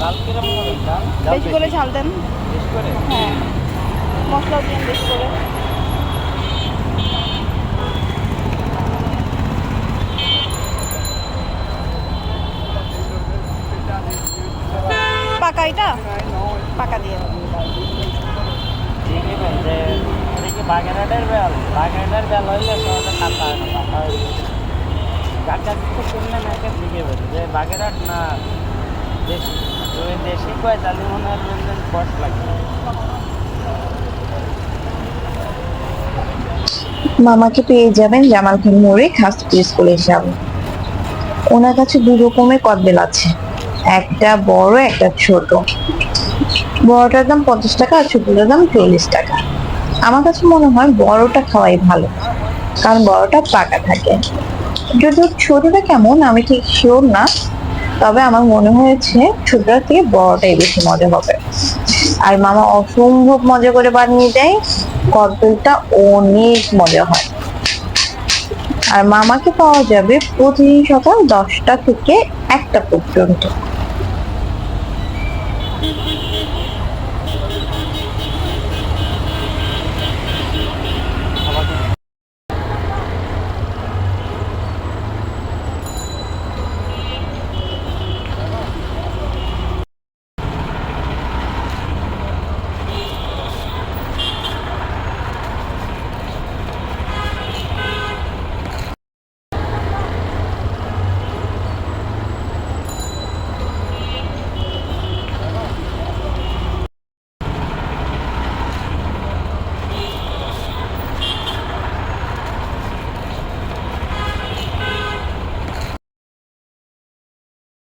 বেশি করে ঝাল দেন। হ্যাঁ। মশলাও দিন বেশি করে। পাকা এটা? পাকা দিয়ে। বাগেরহাটের বেল বাগেরহাটের বেল হইলে খাতা হয় না পাতা হইলে কাকা তো শুনলে না একে ঠিকই বলছে যে বাগেরহাট না দেশি ওই দেশি কয় তাহলে মনে হয় বললেন কষ্ট লাগে। মামাকে পেয়ে যাবেন জামাল খান মোড়ে খাস স্কুলের সামনে ওনার কাছে দু রকমের কদবেল আছে। একটা বড়, একটা ছোট। বড়টার দাম পঞ্চাশ টাকা আর ছোটটার দাম চল্লিশ টাকা। আমার কাছে মনে হয় বড়টা খাওয়াই ভালো, কারণ বড়টা পাকা থাকে। যদিও ছোটটা কেমন, আমি ঠিক শিওর না। তবে আমার মনে হয়েছে ছোটটার থেকে বড়টাই বেশি মজা হবে। আর মামা অসম্ভব মজা করে বানিয়ে দেয়, কদবেলটা অনেক মজা হয়। আর মামাকে পাওয়া যাবে প্রতিদিন সকাল দশটা থেকে একটা পর্যন্ত।